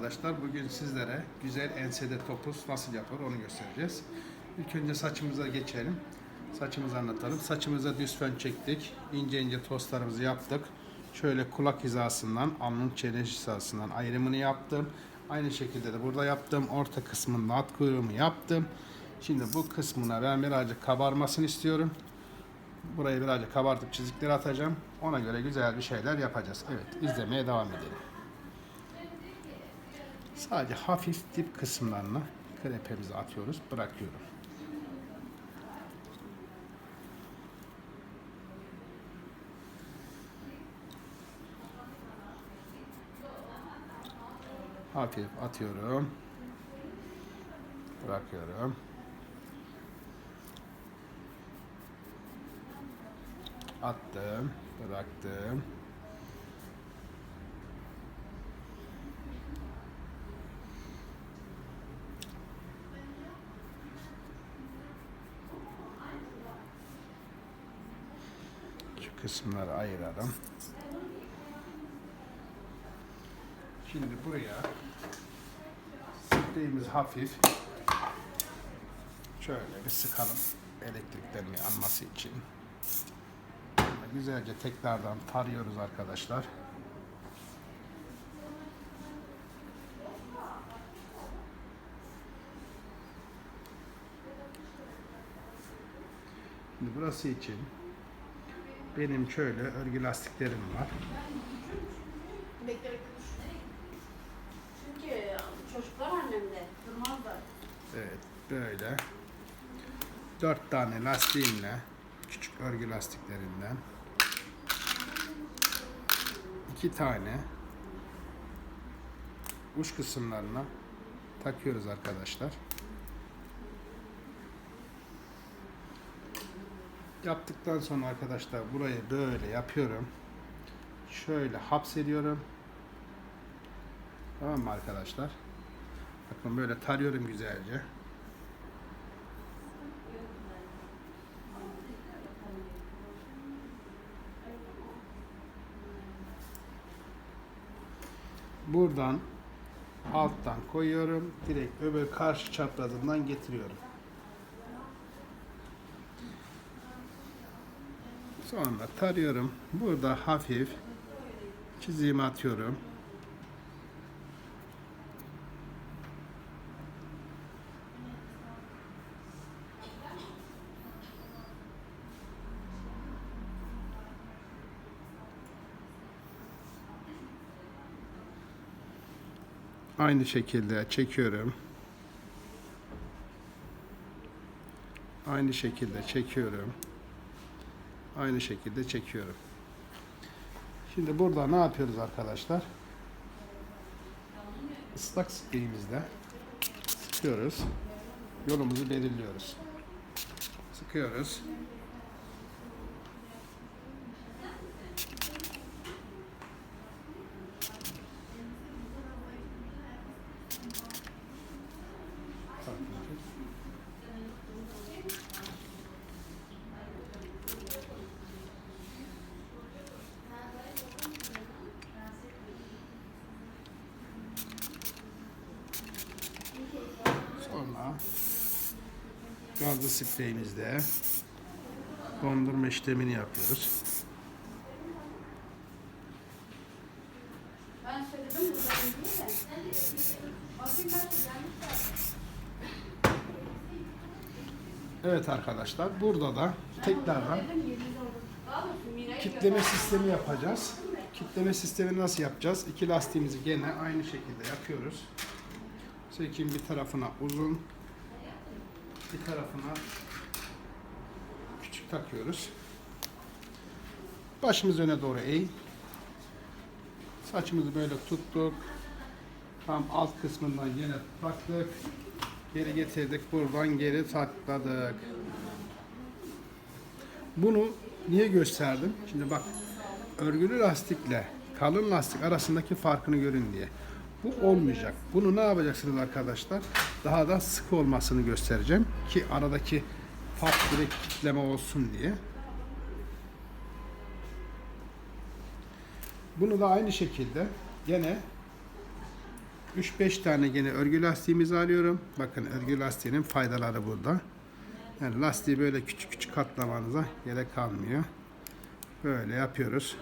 Arkadaşlar bugün sizlere güzel ensede topuz nasıl yapılır onu göstereceğiz. İlk önce saçımıza geçelim. Saçımızı anlatalım. Saçımıza düz fön çektik. İnce ince tostlarımızı yaptık. Şöyle kulak hizasından, alnın çene hizasından ayrımını yaptım. Aynı şekilde de burada yaptım. Orta kısmında at kuyruğumu yaptım. Şimdi bu kısmına ben birazcık kabarmasını istiyorum. Burayı birazcık kabartıp çizikleri atacağım. Ona göre güzel bir şeyler yapacağız. Evet izlemeye devam edelim. Sadece hafif dip kısımlarına krepemizi atıyoruz, bırakıyorum. Hafif atıyorum. Bırakıyorum. Attım, bıraktım. Kısımları ayıralım. Şimdi buraya spreyimiz hafif şöyle bir sıkalım elektriklerini yanması için. Böyle Güzelce tekrardan tarıyoruz arkadaşlar. Şimdi burası için benim şöyle örgü lastiklerim var. Çünkü çocuklar annemde durmazlar. Evet böyle. Dört tane lastiğimle küçük örgü lastiklerinden iki tane uç kısımlarına takıyoruz arkadaşlar. Yaptıktan sonra arkadaşlar burayı böyle yapıyorum. Şöyle hapsediyorum. Tamam mı arkadaşlar? Bakın böyle tarıyorum güzelce. Buradan alttan koyuyorum. Direkt öbür karşı çaprazından getiriyorum. Sonra tarıyorum. Burada hafif çizimi atıyorum. Aynı şekilde çekiyorum. Aynı şekilde çekiyorum. Aynı şekilde çekiyorum. Şimdi burada ne yapıyoruz arkadaşlar? Islak spreyimizle sıkıyoruz. Yolumuzu belirliyoruz. Sıkıyoruz. Sonra spreyimizde dondurma işlemini yapıyoruz. Ben söyledim. Evet arkadaşlar burada da tekrardan kitleme sistemi yapacağız. Kitleme sistemi nasıl yapacağız? İki lastiğimizi gene aynı şekilde yapıyoruz. Sökeyim bir tarafına uzun, bir tarafına küçük takıyoruz. Başımız öne doğru eğ. Saçımızı böyle tuttuk. Tam alt kısmından yine taktık. Geri getirdik. Buradan geri takladık. Bunu niye gösterdim? Şimdi bak örgülü lastikle kalın lastik arasındaki farkını görün diye. Bu olmayacak. Bunu ne yapacaksınız arkadaşlar? Daha da sık olmasını göstereceğim ki aradaki fark direkt kitleme olsun diye. Bunu da aynı şekilde gene 3-5 tane yine örgü lastiğimizi alıyorum. Bakın örgü lastiğinin faydaları burada. Yani lastiği böyle küçük küçük katlamanıza gerek kalmıyor. Böyle yapıyoruz.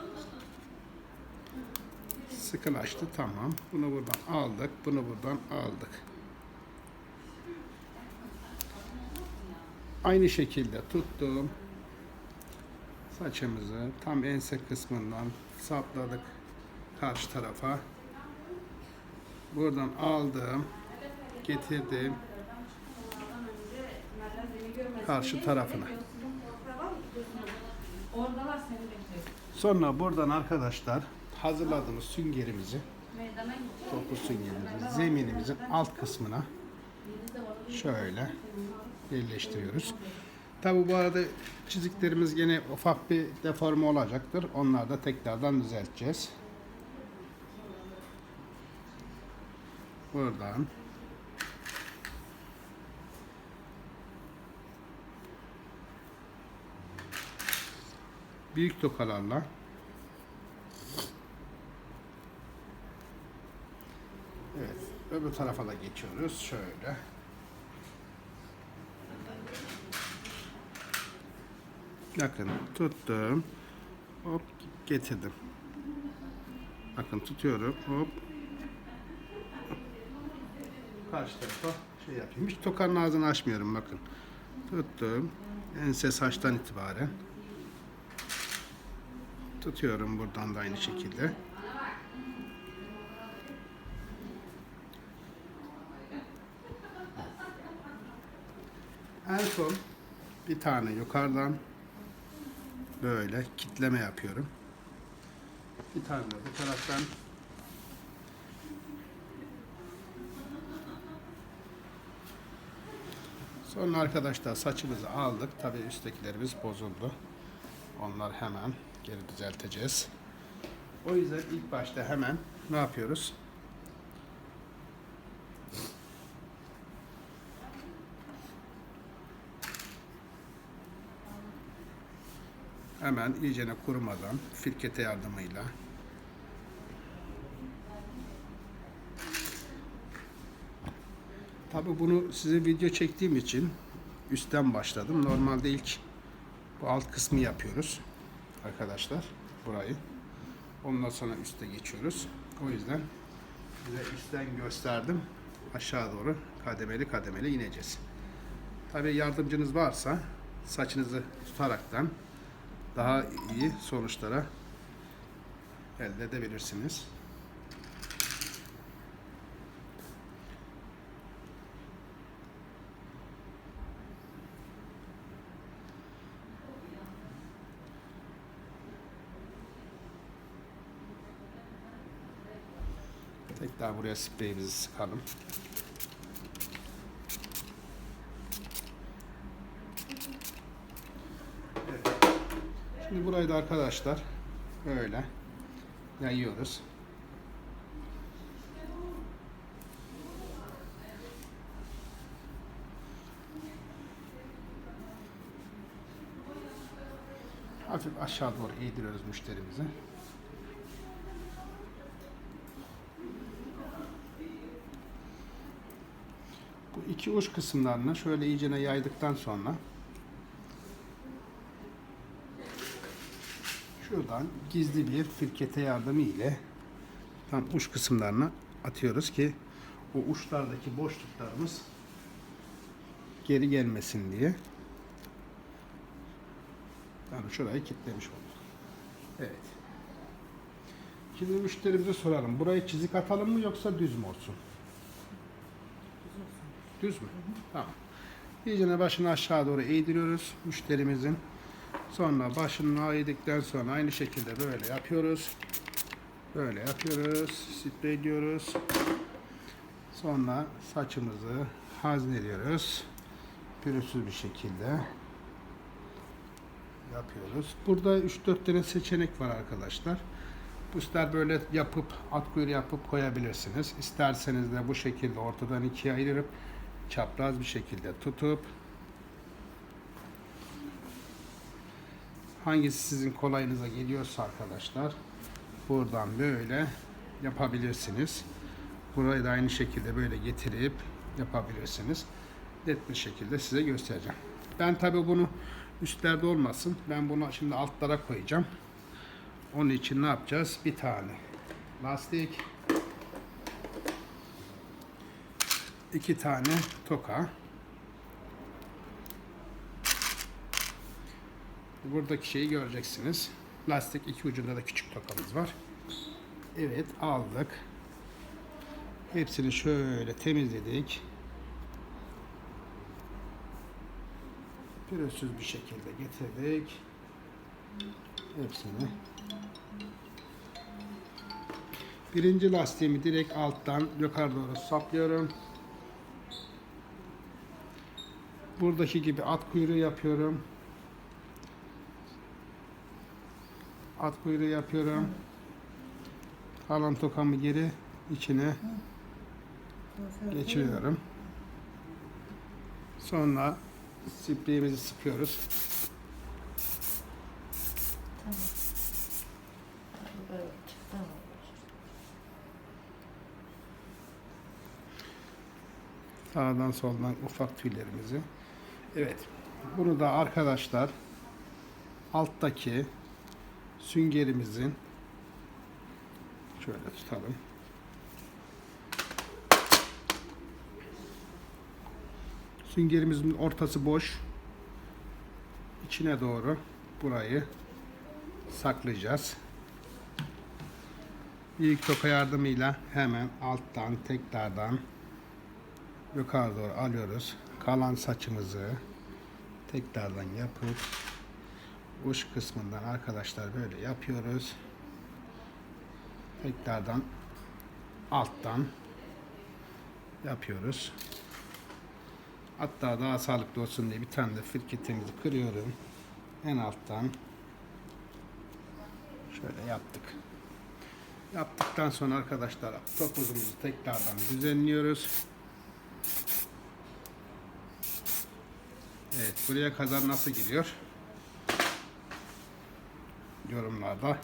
Sıkılaştı tamam. Bunu buradan aldık. Bunu buradan aldık. Aynı şekilde tuttum. Saçımızı tam ense kısmından sapladık karşı tarafa. Buradan aldım. Getirdim. Karşı tarafına. Sonra buradan arkadaşlar hazırladığımız süngerimizi, toplu süngerimizi zeminimizin alt kısmına şöyle yerleştiriyoruz. Tabi bu arada çiziklerimiz yine ufak bir deforme olacaktır. Onları da tekrardan düzelteceğiz. Buradan büyük tokalarla Evet, öbür tarafa da geçiyoruz. Şöyle. Bakın tuttum. Hop getirdim. Bakın tutuyorum. Hop. Karşı tarafa şey yapayım. Hiç tokanın ağzını açmıyorum bakın. Tuttum. Ense saçtan itibaren. Tutuyorum buradan da aynı şekilde. En son bir tane yukarıdan böyle kitleme yapıyorum. Bir tane de bu taraftan Sonra arkadaşlar saçımızı aldık. Tabii üsttekilerimiz bozuldu. Onlar hemen geri düzelteceğiz. O yüzden ilk başta hemen ne yapıyoruz? Hemen iyicene kurumadan firkete yardımıyla Tabi bunu size video çektiğim için üstten başladım. Normalde ilk bu alt kısmı yapıyoruz arkadaşlar burayı. Ondan sonra üste geçiyoruz. O yüzden size üstten gösterdim. Aşağı doğru kademeli kademeli ineceğiz. Tabi yardımcınız varsa saçınızı tutaraktan daha iyi sonuçlara elde edebilirsiniz. Tekrar buraya spreyimizi sıkalım. Burayı da arkadaşlar böyle yayıyoruz. Hafif aşağı doğru eğdiriyoruz müşterimizi. Bu iki uç kısımlarını şöyle iyicene yaydıktan sonra şuradan gizli bir firkete yardımı ile tam uç kısımlarına atıyoruz ki o uçlardaki boşluklarımız geri gelmesin diye. Yani şurayı kilitlemiş olduk. Evet. Şimdi müşterimize soralım. Burayı çizik atalım mı yoksa düz mü olsun? Düz mü? Tamam. İyicene başını aşağı doğru eğdiriyoruz müşterimizin. Sonra başını eğdikten sonra aynı şekilde böyle yapıyoruz. Böyle yapıyoruz. Sprey diyoruz. Sonra saçımızı hazneliyoruz. Pürüzsüz bir şekilde yapıyoruz. Burada 3-4 tane seçenek var arkadaşlar. Bu böyle yapıp at yapıp koyabilirsiniz. İsterseniz de bu şekilde ortadan ikiye ayırıp çapraz bir şekilde tutup hangisi sizin kolayınıza geliyorsa arkadaşlar buradan böyle yapabilirsiniz. burayı da aynı şekilde böyle getirip yapabilirsiniz. Net bir şekilde size göstereceğim. Ben tabi bunu üstlerde olmasın. Ben bunu şimdi altlara koyacağım. Onun için ne yapacağız? Bir tane lastik, iki tane toka. Buradaki şeyi göreceksiniz. Lastik iki ucunda da küçük tokamız var. Evet aldık. Hepsini şöyle temizledik. Pürüzsüz bir şekilde getirdik. Hepsini. Birinci lastiğimi direkt alttan yukarı doğru saplıyorum. Buradaki gibi at kuyruğu yapıyorum. At kuyruğu yapıyorum. Kalan tokamı geri içine geçiriyorum. Sonra spreyimizi sıkıyoruz. Sağdan soldan ufak tüylerimizi. Evet. Bunu da arkadaşlar alttaki süngerimizin şöyle tutalım. Süngerimizin ortası boş. İçine doğru burayı saklayacağız. Büyük toka yardımıyla hemen alttan tekrardan yukarı doğru alıyoruz. Kalan saçımızı tekrardan yapıp uç kısmından arkadaşlar böyle yapıyoruz. Tekrardan alttan yapıyoruz. Hatta daha sağlıklı olsun diye bir tane de firketimizi kırıyorum. En alttan şöyle yaptık. Yaptıktan sonra arkadaşlar topuzumuzu tekrardan düzenliyoruz. Evet, buraya kadar nasıl gidiyor? Yorumlarda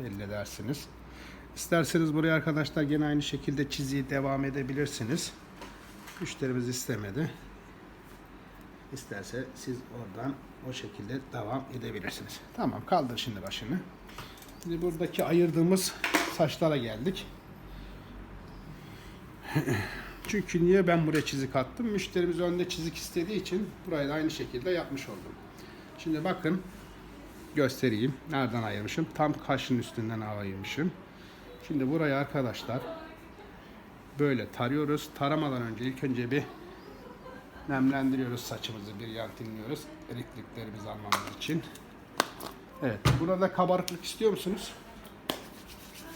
belli edersiniz. İsterseniz buraya arkadaşlar gene aynı şekilde çiziyi devam edebilirsiniz. Müşterimiz istemedi. İsterse siz oradan o şekilde devam edebilirsiniz. Tamam kaldır şimdi başını. Şimdi buradaki ayırdığımız saçlara geldik. Çünkü niye ben buraya çizik attım? Müşterimiz önde çizik istediği için burayı da aynı şekilde yapmış oldum. Şimdi bakın göstereyim. Nereden ayırmışım? Tam kaşın üstünden ayırmışım. Şimdi burayı arkadaşlar böyle tarıyoruz. Taramadan önce ilk önce bir nemlendiriyoruz saçımızı. Bir yantinliyoruz. Elektriklerimizi almamız için. Evet. Burada kabarıklık istiyor musunuz?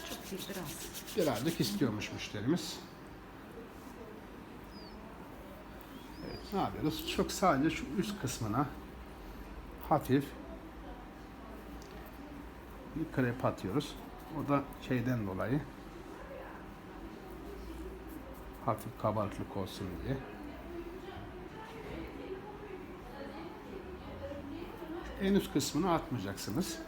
Çok iyi biraz. Birazcık istiyormuş müşterimiz. Evet, ne yapıyoruz? Çok sadece şu üst kısmına hafif krep atıyoruz. O da şeyden dolayı hafif kabarıklık olsun diye. En üst kısmını atmayacaksınız.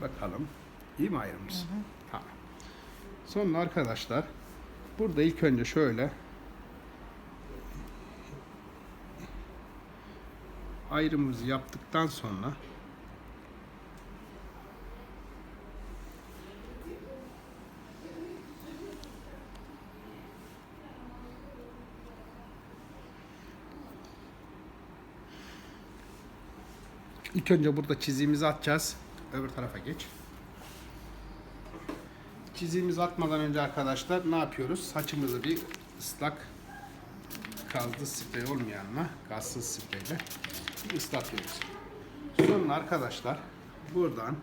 Bakalım. İyi mi ayrılmış? Tamam. Sonra arkadaşlar burada ilk önce şöyle ayrımımızı yaptıktan sonra İlk önce burada çiziğimizi atacağız. Öbür tarafa geç. Çiziğimizi atmadan önce arkadaşlar ne yapıyoruz? Saçımızı bir ıslak gazlı sprey olmayanla, gazsız spreyle bir ıslatıyoruz. Sonra arkadaşlar buradan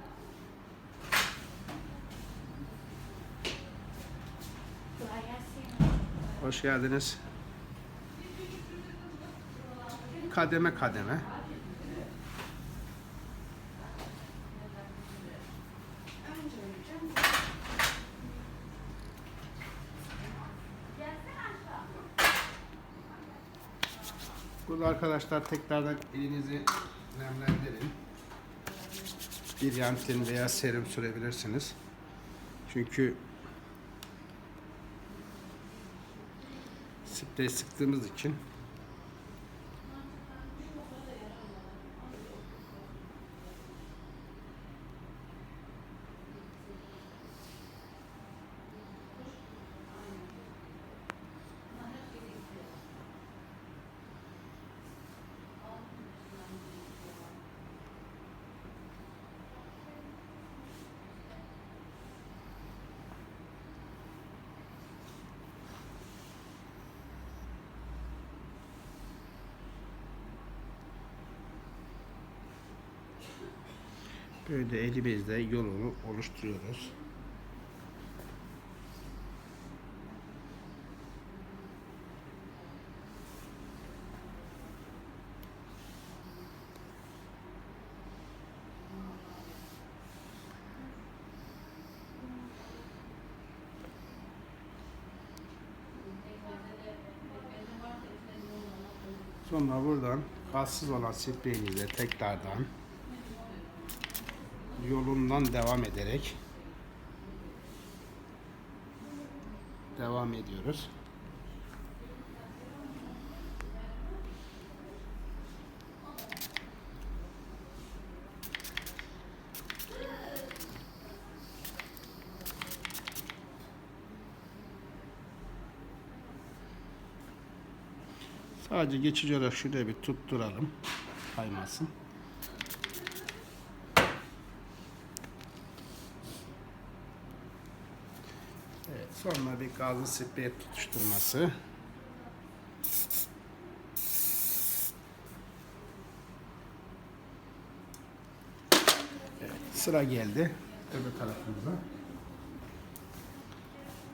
hoş geldiniz. Kademe kademe arkadaşlar tekrardan elinizi nemlendirin. Bir yantin veya serum sürebilirsiniz. Çünkü sprey sıktığımız için böyle elimizde yolunu oluşturuyoruz. Sonra buradan gazsız olan spreyimize tekrardan yolundan devam ederek devam ediyoruz. Sadece geçici olarak şuraya bir tutturalım. Kaymasın. Evet, sonra bir gazlı sprey tutuşturması. Evet, sıra geldi öbür tarafımıza.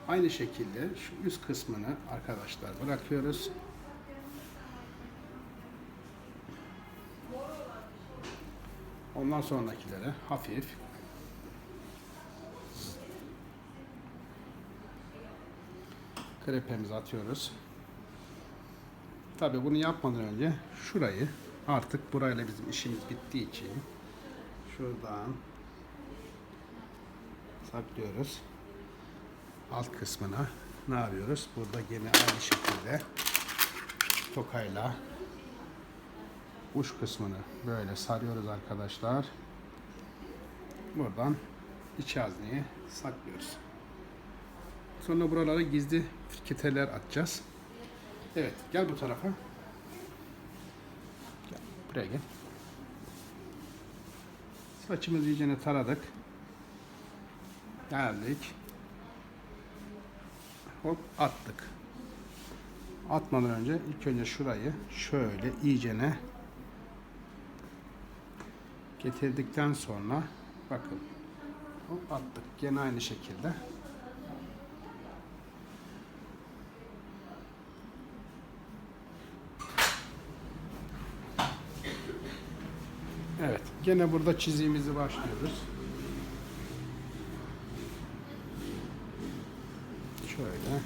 Aynı şekilde şu üst kısmını arkadaşlar bırakıyoruz. Ondan sonrakilere hafif krepemizi atıyoruz. Tabi bunu yapmadan önce şurayı artık burayla bizim işimiz bittiği için şuradan saklıyoruz. Alt kısmına ne yapıyoruz? Burada yine aynı şekilde tokayla uç kısmını böyle sarıyoruz arkadaşlar. Buradan iç hazneyi saklıyoruz. Sonra buralara gizli firketeler atacağız. Evet, gel bu tarafa. Gel, buraya gel. Saçımızı iyicene taradık. Geldik. Hop attık. Atmadan önce ilk önce şurayı şöyle iyicene getirdikten sonra bakın hop attık. Gene aynı şekilde. Evet. Gene burada çizimimizi başlıyoruz. Şöyle.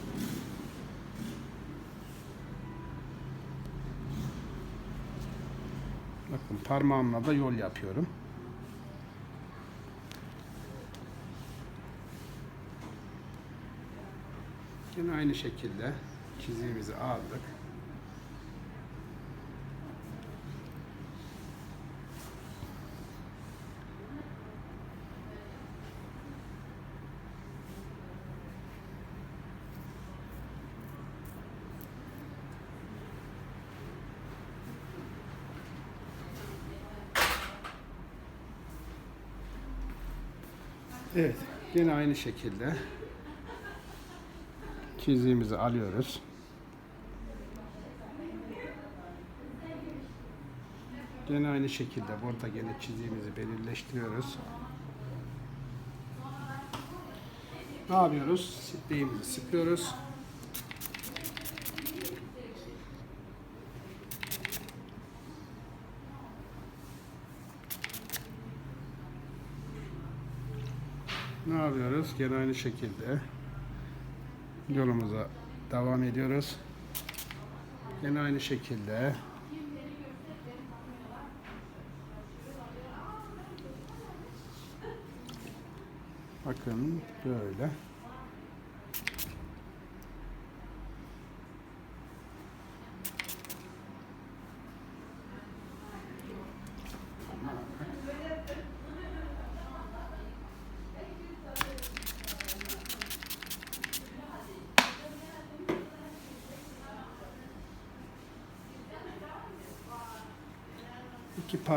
Bakın parmağımla da yol yapıyorum. Yine aynı şekilde çizimimizi aldık. Evet, yine aynı şekilde çizdiğimizi alıyoruz. Yine aynı şekilde burada yine çizdiğimizi belirleştiriyoruz. Ne yapıyoruz? Spreyimizi sıkıyoruz. Ne yapıyoruz? Gene aynı şekilde yolumuza devam ediyoruz. Gene aynı şekilde bakın böyle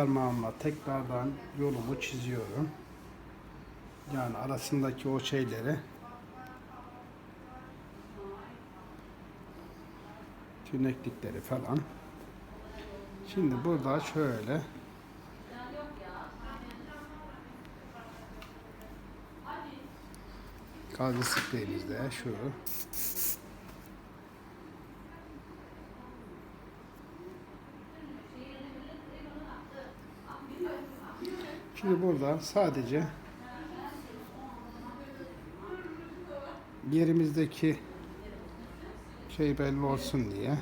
parmağımla tekrardan yolumu çiziyorum. Yani arasındaki o şeyleri tüneklikleri falan. Şimdi burada şöyle Gazi spreyimizde şu Şimdi burada sadece yerimizdeki şey belli olsun diye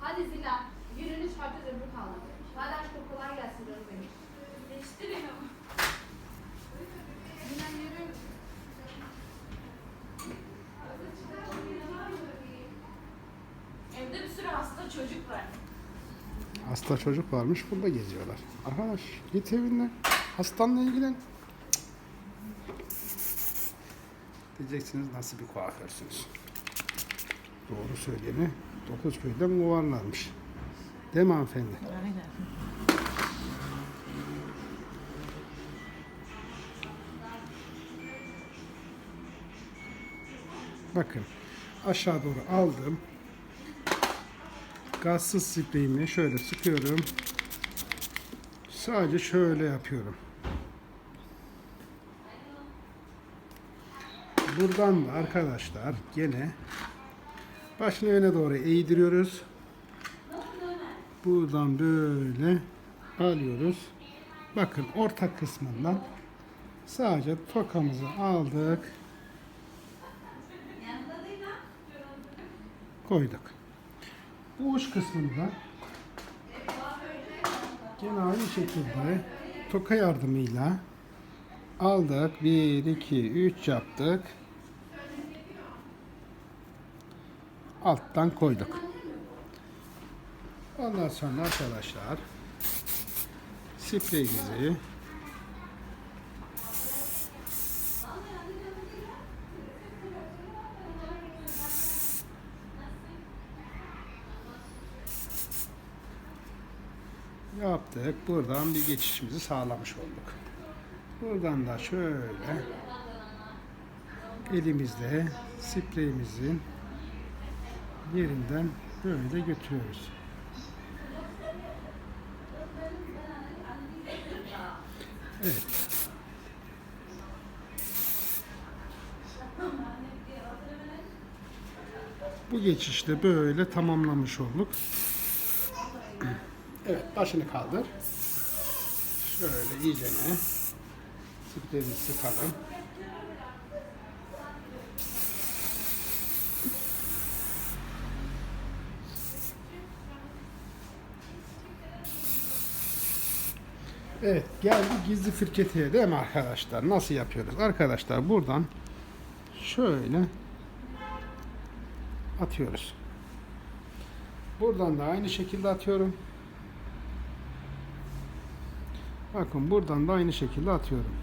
Hadi Zila. Gününü çıkartacağız öbür kalmadı. Hadi aşkım kolay gelsin canım benim. Hasta çocuk varmış burada geziyorlar. Arkadaş git evine hastanla ilgilen. Diyeceksiniz nasıl bir kuaförsünüz. Doğru söyleyeni dokuz köyden kovarlarmış. Değil mi hanımefendi? Aynen. Bakın aşağı doğru aldım. Gazsız spreyimi şöyle sıkıyorum. Sadece şöyle yapıyorum. Buradan da arkadaşlar gene başını öne doğru eğdiriyoruz. Buradan böyle alıyoruz. Bakın orta kısmından sadece tokamızı aldık. koyduk. Bu uç kısmını da gene aynı şekilde toka yardımıyla aldık. 1, 2, 3 yaptık. Alttan koyduk. Ondan sonra arkadaşlar spreyimizi yaptık. Buradan bir geçişimizi sağlamış olduk. Buradan da şöyle elimizde spreyimizin yerinden böyle götürüyoruz. Evet. Bu geçişte böyle tamamlamış olduk. Evet, başını kaldır. Şöyle iyice ne? Spreyini sıkalım. Evet, geldi gizli firketiye değil mi arkadaşlar? Nasıl yapıyoruz? Arkadaşlar buradan şöyle atıyoruz. Buradan da aynı şekilde atıyorum. Bakın buradan da aynı şekilde atıyorum.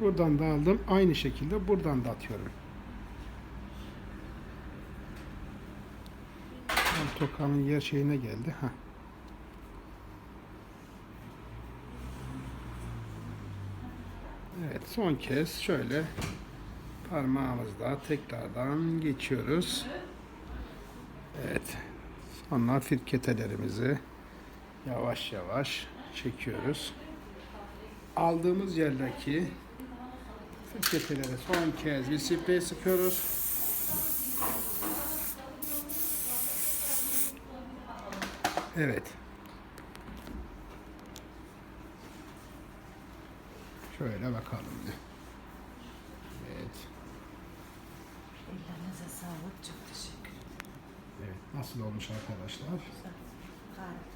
Buradan da aldım. Aynı şekilde buradan da atıyorum. Tokanın yer şeyine geldi. Heh. Evet son kez şöyle parmağımızla tekrardan geçiyoruz. Evet. Ondan firketelerimizi yavaş yavaş çekiyoruz. Aldığımız yerdeki firketelere son kez bir sprey sıkıyoruz. Evet. Şöyle bakalım. Evet. Ellerinize sağlık. Çok teşekkür Nasıl olmuş arkadaşlar? Güzel. Harika.